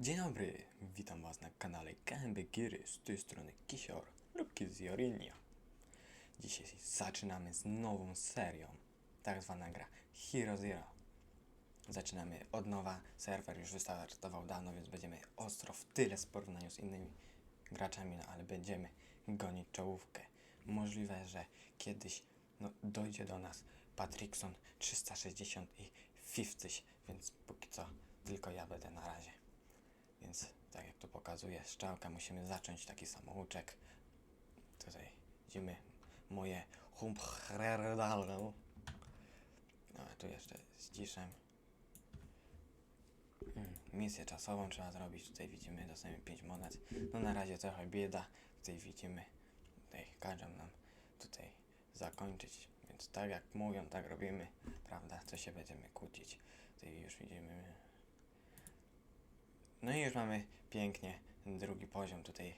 Dzień dobry, witam was na kanale KMB Giry, z tej strony Kisior lub Kiziorinio. Dzisiaj zaczynamy z nową serią, tak zwana gra Hero Zero. Zaczynamy od nowa, serwer już wystartował dawno, więc będziemy ostro w tyle w porównaniu z innymi graczami, no ale będziemy gonić czołówkę. Możliwe, że kiedyś no, dojdzie do nas Patrickson 360 i Fiftyś, więc póki co tylko ja będę na razie. Więc tak jak tu pokazuje strzałka, musimy zacząć taki samouczek. Tutaj widzimy moje humprerdalo. No, tu jeszcze z ciszem. Hmm, misję czasową trzeba zrobić. Tutaj widzimy, dostajemy 5 monet. No na razie trochę bieda. Tutaj widzimy, tutaj każą nam tutaj zakończyć. Więc tak jak mówią, tak robimy. Prawda? Co się będziemy kłócić. Tutaj już widzimy no i już mamy pięknie drugi poziom tutaj,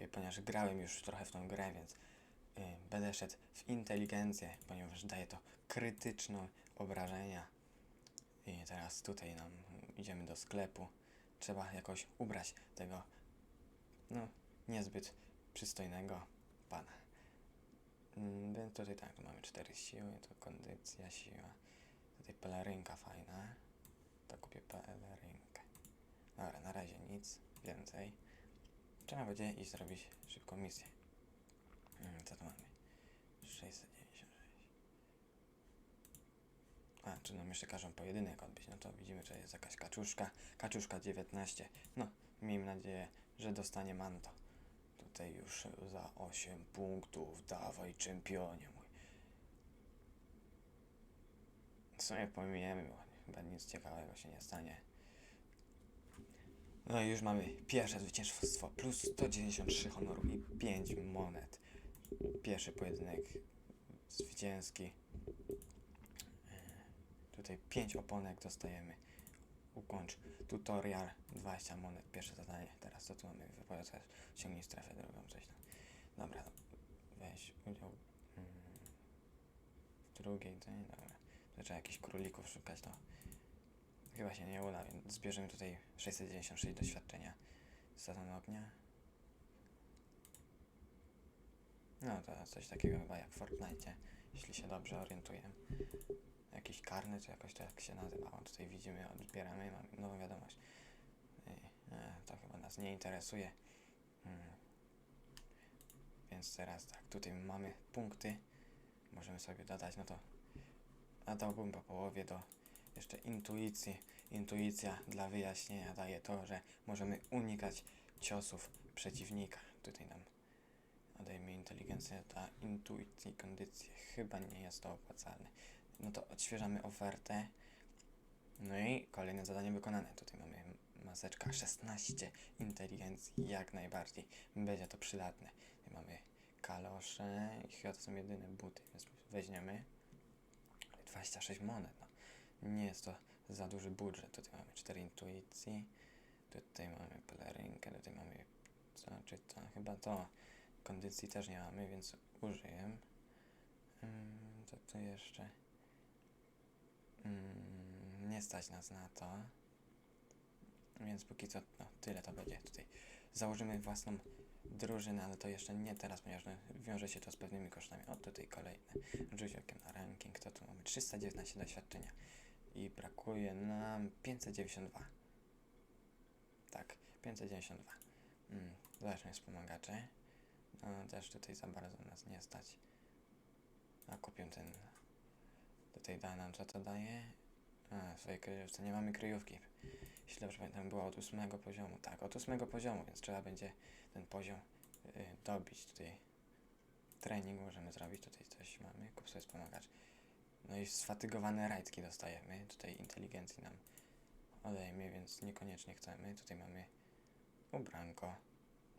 y, ponieważ grałem już trochę w tą grę, więc y, będę szedł w inteligencję, ponieważ daje to krytyczne obrażenia. I teraz tutaj nam idziemy do sklepu. Trzeba jakoś ubrać tego, no, niezbyt przystojnego pana. Mm, Więc tutaj tak, mamy cztery siły, to kondycja, siła. Tutaj pelerynka fajna. To kupię pelerynkę. Dobra, na razie nic więcej. Trzeba będzie iść zrobić szybką misję. Mm, Co tu mamy? 696. A, czy nam jeszcze każą pojedynek odbyć? No to widzimy, że jest jakaś kaczuszka. Kaczuszka 19. No, miejmy nadzieję, że dostanie manto. Tutaj już za 8 punktów. Dawaj, czempionie mój. W sumie pomijemy, bo chyba nic ciekawego się nie stanie. No i już mamy pierwsze zwycięstwo, plus 193 honoru i 5 monet. Pierwszy pojedynek zwycięski. Tutaj 5 oponek dostajemy. Ukończ tutorial, 20 monet, pierwsze zadanie. Teraz co tu mamy? Wypowiedz, ciągnij strefę drugą, coś tam. Dobra, weź udział mm, w drugiej, to dobra. To trzeba jakichś królików szukać, to Chyba się nie uda, więc zbierzemy tutaj 696 doświadczenia. Sezon ognia. No to coś takiego chyba jak w Fortnite, jeśli się dobrze orientuję. Jakiś karny, czy jakoś tak się nazywało. Tutaj widzimy, odbieramy, mamy nową wiadomość. Ej, e, to chyba nas nie interesuje. Hmm. Więc teraz tak, tutaj mamy punkty. Możemy sobie dodać, no to a dałbym po połowie do jeszcze intuicji. Intuicja dla wyjaśnienia daje to, że możemy unikać ciosów przeciwnika. Tutaj nam odejmie inteligencję dla intuicji, kondycji. Chyba nie jest to opłacalne. No to odświeżamy ofertę. No i kolejne zadanie wykonane. Tutaj mamy maseczka 16 inteligencji, jak najbardziej. Będzie to przydatne. Tutaj mamy kalosze i chyba to są jedyne buty, więc weźmiemy. 26 monet, no. Nie jest to za duży budżet. Tutaj mamy 4 intuicji, tutaj mamy pelerynkę, tutaj mamy co, czy to, chyba to. Kondycji też nie mamy, więc użyję. Hmm, to tu jeszcze mm, nie stać nas na to. Więc póki co, no tyle to będzie tutaj. Założymy własną drużynę, ale to jeszcze nie teraz, ponieważ no, wiąże się to z pewnymi kosztami. O, tutaj kolejne. Rzuć okiem na ranking. To tu mamy 319 doświadczenia. I brakuje nam 592. Tak, 592. Mm, zacznę wspomagacze. No, też tutaj za bardzo nas nie stać. A kupię ten. Tutaj da nam co to daje? A, w swojej kryjówce nie mamy kryjówki. Jeśli dobrze pamiętam, była od ósmego poziomu. Tak, od ósmego poziomu, więc trzeba będzie ten poziom y, dobić. Tutaj trening możemy zrobić. Tutaj coś mamy. Kup sobie wspomagacz. No i sfatygowane rajtki dostajemy. Tutaj inteligencji nam odejmie, więc niekoniecznie chcemy. Tutaj mamy ubranko.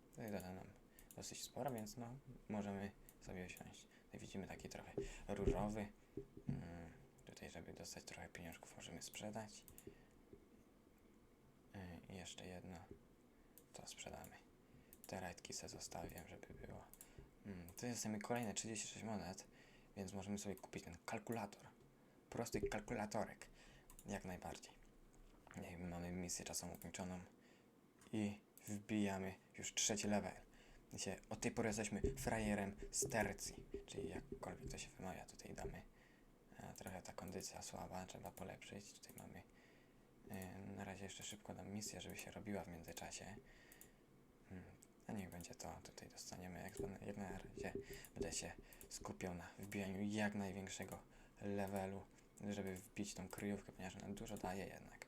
Tutaj doda nam dosyć sporo, więc no możemy sobie wsiąść. Tutaj widzimy taki trochę różowy. Mm, tutaj, żeby dostać trochę pieniążków, możemy sprzedać. Yy, I jeszcze jedno. To sprzedamy. Te rajtki sobie zostawię, żeby było. Mm, tu jest kolejne 36 monet, więc możemy sobie kupić ten kalkulator. Prosty kalkulatorek. Jak najbardziej. Mamy misję czasem ukończoną. i wbijamy już trzeci level. Wiecie, od tej pory jesteśmy frajerem z tercji, czyli jakkolwiek to się wymawia, tutaj damy. E, trochę ta kondycja słaba, trzeba polepszyć. Tutaj mamy e, na razie jeszcze szybko dam misję, żeby się robiła w międzyczasie. A niech będzie to, tutaj dostaniemy. Jak na razie będę się skupiał na wbijaniu jak największego levelu, żeby wbić tą kryjówkę, ponieważ ona dużo daje jednak.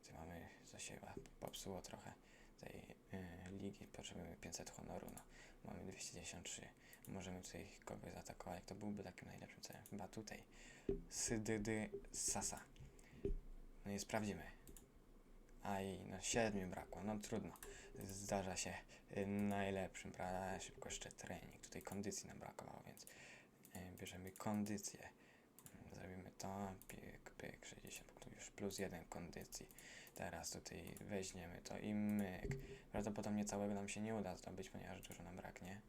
Tutaj mamy, co się chyba popsuło trochę tej y, ligi, potrzebujemy 500 honoru, no mamy 293. Możemy tutaj kogoś zaatakować, to byłby takim najlepszym celem. Chyba tutaj. Sydydy Sasa. No i sprawdzimy. Aj, no 7 brakło, no trudno. Zdarza się y, najlepszym, prawda? Szybko jeszcze trening. Tutaj kondycji nam brakowało, więc y, bierzemy kondycję. Zrobimy to, pyk, pyk, 60 punktów, już plus jeden kondycji. Teraz tutaj weźmiemy to i myk. Prawdopodobnie całego nam się nie uda zdobyć, ponieważ dużo nam braknie.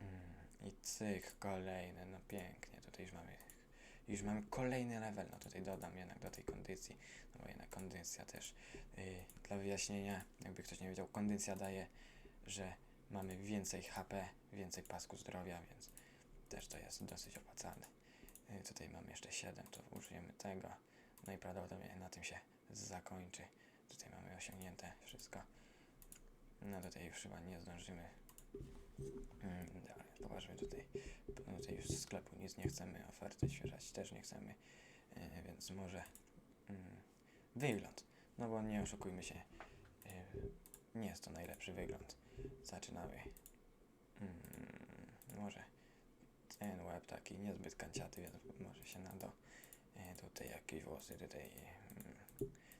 Mm, I cyk, kolejny, no pięknie, tutaj już mamy, już mamy kolejny level, no tutaj dodam jednak do tej kondycji, no bo jednak kondycja też, y, dla wyjaśnienia, jakby ktoś nie wiedział, kondycja daje, że mamy więcej HP, więcej pasku zdrowia, więc też to jest dosyć opłacalne. Y, tutaj mamy jeszcze 7, to użyjemy tego, no i prawdopodobnie na tym się zakończy. Tutaj mamy osiągnięte wszystko. No tutaj już chyba nie zdążymy. Mm, dobra, popatrzmy tutaj. No Tutaj już z sklepu nic nie chcemy, oferty świeżać też nie chcemy, e, więc może mm, wygląd. No bo nie oszukujmy się, e, nie jest to najlepszy wygląd. Zaczynamy. Mm, może ten łeb taki niezbyt kanciaty, więc może się nada. E, tutaj jakieś włosy, tutaj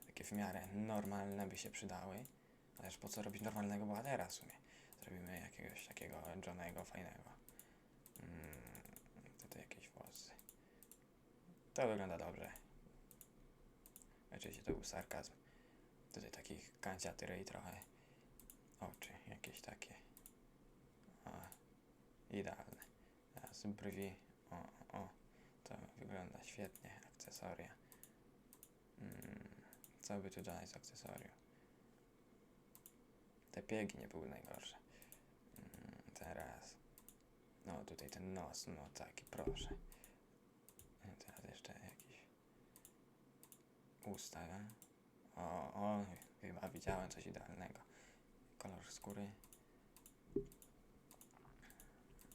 takie w miarę normalne by się przydały. Ależ po co robić normalnego bohatera w sumie? Zrobimy jakiegoś takiego Johnego fajnego. Mm, tutaj jakieś włosy. To wygląda dobrze. Oczywiście to był sarkazm. Tutaj takich kanciaty ryj trochę. Oczy jakieś takie. O, idealne. Teraz brwi. O, o, o. To wygląda świetnie. Akcesoria. Mm, co by tu dodać z akcesorium? Te piegi nie były najgorsze. Teraz. No tutaj ten nos, no taki, proszę. I Teraz jeszcze jakiś usta. nie? O, o, chyba widziałem coś idealnego. Kolor skóry.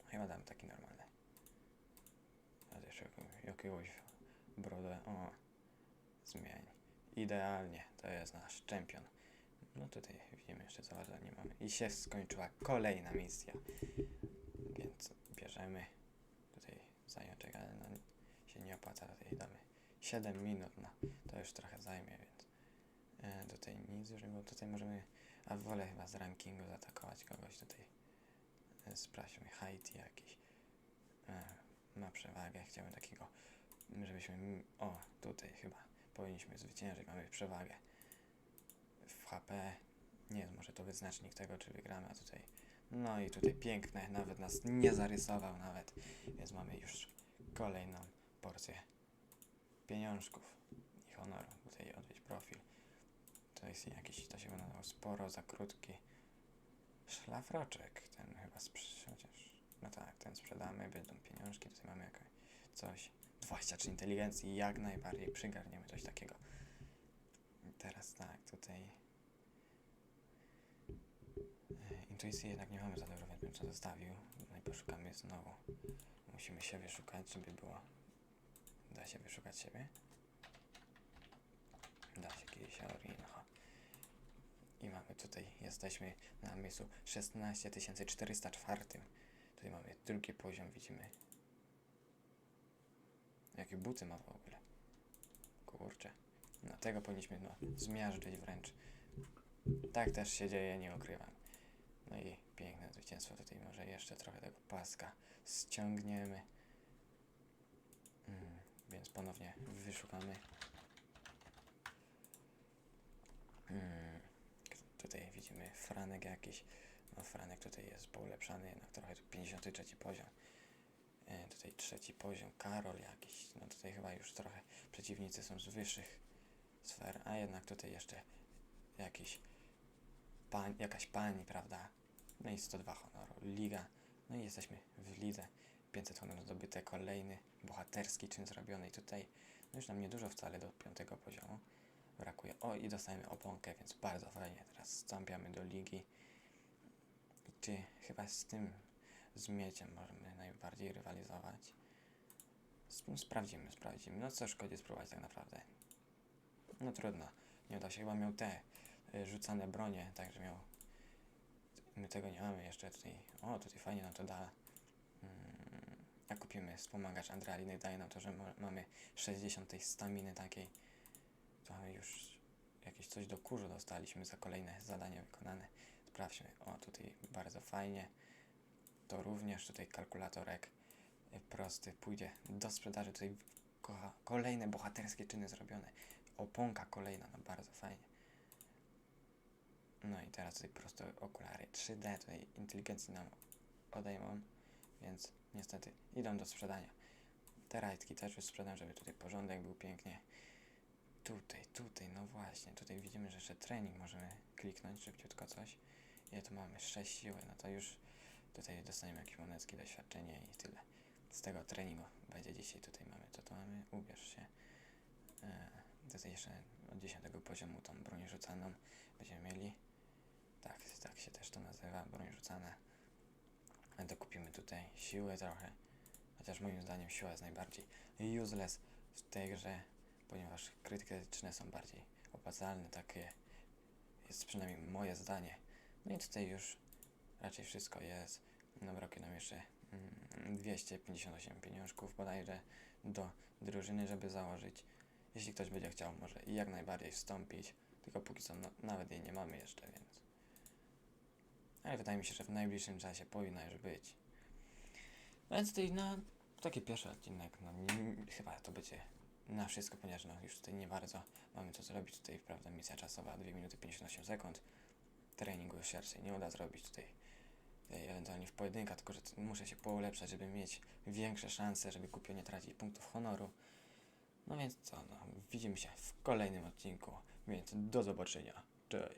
Chyba dam taki normalny. Teraz jeszcze jakiegoś brodę. O, zmień. Idealnie, to jest nasz czempion. No tutaj widzimy jeszcze za bardzo nie mamy. I się skończyła kolejna misja. Więc bierzemy tutaj zajączek, ale no się nie opłaca tutaj damy 7 minut, no to już trochę zajmie, więc e, tutaj nic już było. Tutaj możemy, a wolę chyba z rankingu zaatakować kogoś tutaj. E, sprawdźmy, Haiti jakiś. E, ma przewagę, chciałbym takiego, żebyśmy, o tutaj chyba powinniśmy zwyciężyć, mamy przewagę HP. Nie jest może to wyznacznik tego, czy wygramy, a tutaj. No i tutaj piękne, nawet nas nie zarysował nawet, więc mamy już kolejną porcję pieniążków i honoru. Tutaj odwiedź profil. To jest jakiś, to się nazywa sporo za krótki szlafroczek. Ten chyba chociaż, no tak, ten sprzedamy, będą pieniążki, tutaj mamy jakieś coś. 23 inteligencji, jak najbardziej przygarniemy coś takiego. Teraz tak, tutaj e, intuicji jednak nie mamy za dużo, więc bym to zostawił. No i poszukamy znowu. Musimy się wyszukać, żeby było. Da się wyszukać siebie? Da się kiedyś Orinho. I mamy tutaj, jesteśmy na miejscu 16404. Tutaj mamy drugi poziom, widzimy. Jakie buty ma w ogóle. Kurczę. No tego powinniśmy no, zmiażdżyć wręcz. Tak też się dzieje, nie ukrywam. No i piękne zwycięstwo. Tutaj może jeszcze trochę tego paska ściągniemy. Mm, więc ponownie wyszukamy. Mm, tutaj widzimy Franek jakiś. No Franek tutaj jest poulepszany, jednak trochę tu 53 poziom. E, tutaj trzeci poziom, Karol jakiś. No tutaj chyba już trochę przeciwnicy są z wyższych sfer, a jednak tutaj jeszcze jakiś pań, jakaś pani, prawda? No i 102 honoru, liga. No i jesteśmy w lidze. 500 honorów zdobyte, kolejny bohaterski czyn zrobiony i tutaj no już nam niedużo wcale do piątego poziomu brakuje. O i dostajemy oponkę, więc bardzo fajnie. Teraz stampiamy do ligi. I czy chyba z tym z mieciem możemy najbardziej rywalizować? Sp- Sprawdzimy, sprawdzimy. No co szkodzi spróbować tak naprawdę. No trudno. Nie uda się. Chyba miał te y, rzucane bronie, także miał... My tego nie mamy jeszcze tutaj. O, tutaj fajnie nam to da. Mm, Jak kupimy wspomagacz adrenaliny, daje nam to, że mamy 60 tej staminy takiej. To już jakieś coś do kurzu dostaliśmy za kolejne zadanie wykonane. Sprawdźmy. O, tutaj bardzo fajnie. To również tutaj kalkulatorek y, prosty pójdzie do sprzedaży. Tutaj kolejne bohaterskie czyny zrobione. Oponka kolejna, no bardzo fajnie. No i teraz tutaj prosto okulary 3D, tutaj inteligencji nam odejmą, więc niestety idą do sprzedania. Te rajtki też już sprzedam, żeby tutaj porządek był pięknie. Tutaj, tutaj, no właśnie, tutaj widzimy, że jeszcze trening możemy kliknąć szybciutko coś. Ile tu mamy? 6 siły, no to już tutaj dostaniemy jakieś monetki, doświadczenie i tyle. Z tego treningu będzie dzisiaj tutaj mamy, to tu mamy, ubierz się. E, tutaj jeszcze od 10 poziomu tą broń rzucaną będziemy mieli. Tak, tak się też to nazywa, broń rzucana. Ale dokupimy tutaj siły trochę. Chociaż moim zdaniem siła jest najbardziej useless w tej grze, ponieważ krytyczne są bardziej opłacalne, takie jest przynajmniej moje zdanie. No i tutaj już raczej wszystko jest. No brakuje nam jeszcze mm, 258 pieniążków bodajże do drużyny, żeby założyć. Jeśli ktoś będzie chciał, może jak najbardziej wstąpić, tylko póki co no, nawet jej nie mamy jeszcze, więc. Ale wydaje mi się, że w najbliższym czasie powinna już być. Więc tutaj no, taki pierwszy odcinek, no nie, chyba to będzie na wszystko, ponieważ no, już tutaj nie bardzo mamy co zrobić. Tutaj, prawda, misja czasowa 2 minuty 58 sekund. Treningu już się nie uda zrobić tutaj, tutaj ewentualnie w pojedynka, tylko że muszę się poulepszać, żeby mieć większe szanse, żeby kupił nie tracić punktów honoru. No więc co, no, widzimy się w kolejnym odcinku, więc do zobaczenia. Cześć.